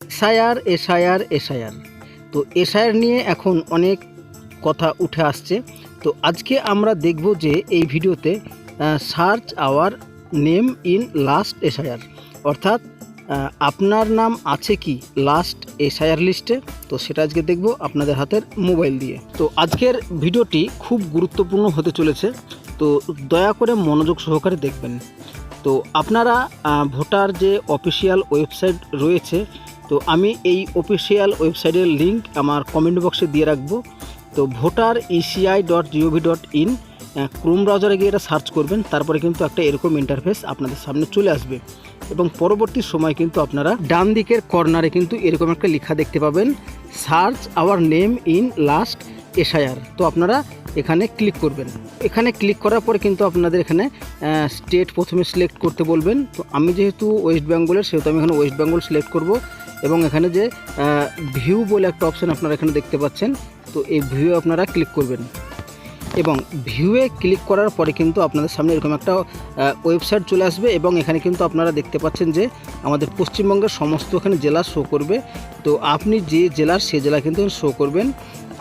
SIR SIR SIR. তো SIR নিয়ে এখন অনেক কথা উঠে আসছে। তো আজকে আমরা দেখব যে এই ভিডিওতে search our name in last SIR. অর্থাৎ আপনার নাম আছে কি লাস্ট এসআইআর লিস্টে তো সেটা আজকে দেখব আপনাদের হাতের মোবাইল দিয়ে। তো আজকের ভিডিওটি খুব গুরুত্বপূর্ণ হতে চলেছে। তো দয়া করে মনোযোগ সহকারে দেখবেন। তো আপনারা ভোটার যে অফিসিয়াল ওয়েবসাইট রয়েছে তো আমি এই অফিসিয়াল ওয়েবসাইটের লিঙ্ক আমার কমেন্ট বক্সে দিয়ে রাখব। তো voter ECI dot GOV dot IN Chrome ব্রাউজারে গিয়ে এটা সার্চ করবেন, তারপরে কিন্তু একটা এরকম ইন্টারফেস আপনাদের সামনে চলে আসবে। এবং পরবর্তী সময় কিন্তু আপনারা ডান দিকের কর্নারে কিন্তু এরকম একটা লেখা দেখতে পাবেন search our name in last SIR. তো আপনারা এখানে ক্লিক করবেন। এখানে ক্লিক করার পরে কিন্তু আপনাদের এখানে স্টেট প্রথমে সিলেক্ট করতে বলবেন। তো আমি যেহেতু ওয়েস্ট বেঙ্গলের, সেহেতু আমি এখানে ওয়েস্ট বেঙ্গল সিলেক্ট করব। এবং এখানে যে ভিউ বলে একটা অপশন আপনারা এখানে দেখতে পাচ্ছেন, তো এই ভিউ আপনারা ক্লিক করবেন। এবং ভিউয়ে ক্লিক করার পরে কিন্তু আপনাদের সামনে এরকম একটা ওয়েবসাইট চলে আসবে। এবং এখানে কিন্তু আপনারা দেখতে পাচ্ছেন যে, আমাদের পশ্চিমবঙ্গের সমস্ত এখানে জেলা শো করবে। তো আপনি যে জেলার, সে জেলা কিন্তু শো করবেন।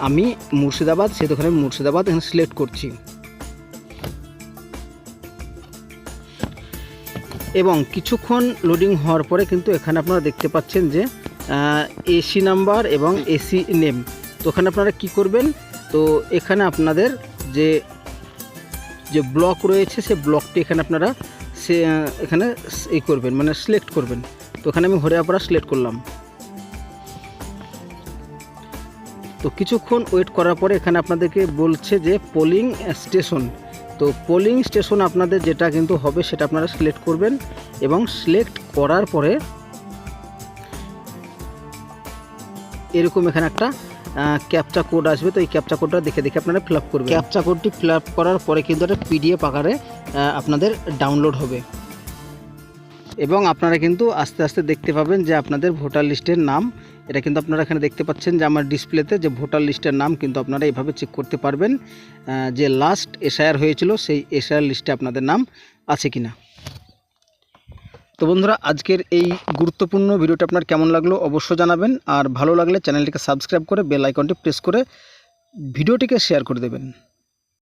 আমি মুর্শিদাবাদ এখানে আমি মুর্শিদাবাদ এখানে সিলেক্ট করছি। এবং কিছুক্ষণ লোডিং হওয়ার পরে কিন্তু এখানে আপনারা দেখতে পাচ্ছেন যে এসি নাম্বার এবং এসি নেম তো ওখানে আপনারা কি করবেন? তো এখানে আপনাদের যে যে ব্লক রয়েছে, সে ব্লকটি এখানে আপনারা সে, এখানে এই করবেন মানে সিলেক্ট করবেন। তো এখানে আমি হরিয়াপাড়া সিলেক্ট করলাম। তো কিছুক্ষণ ওয়েট করার পরে এখানে আপনাদেরকে বলছে যে পোলিং স্টেশন তো পোলিং স্টেশন আপনাদের যেটা কিন্তু হবে সেটা আপনারা সিলেক্ট করবেন এবং সিলেক্ট করার পরে এরকম এখানে একটা ক্যাপচা কোড আসবে। তো এই ক্যাপচা কোডটা দেখে দেখে আপনারা ফিল আপ করবেন। ক্যাপচা কোডটি ফিল আপ করার পরে কিন্তু একটা পিডিএফ আকারে আপনাদের ডাউনলোড হবে। এবং আপনারা কিন্তু আস্তে আস্তে দেখতে পাবেন যে আপনাদের ভোটার লিস্টের নাম এটা কিন্তু আপনারা এখানে দেখতে পাচ্ছেন যে আমার ডিসপ্লেতে যে ভোটার লিস্টের নাম কিন্তু আপনারা এইভাবে চেক করতে পারবেন যে লাস্ট এসআইআর হয়েছিল সেই এসআইআর লিস্টে আপনাদের নাম আছে কি না তো বন্ধুরা, আজকের এই গুরুত্বপূর্ণ ভিডিওটা আপনার কেমন লাগল অবশ্যই জানাবেন, আর ভালো লাগলে চ্যানেলটিকে সাবস্ক্রাইব করে বেল আইকনটি প্রেস করে ভিডিওটিকে শেয়ার করে দেবেন।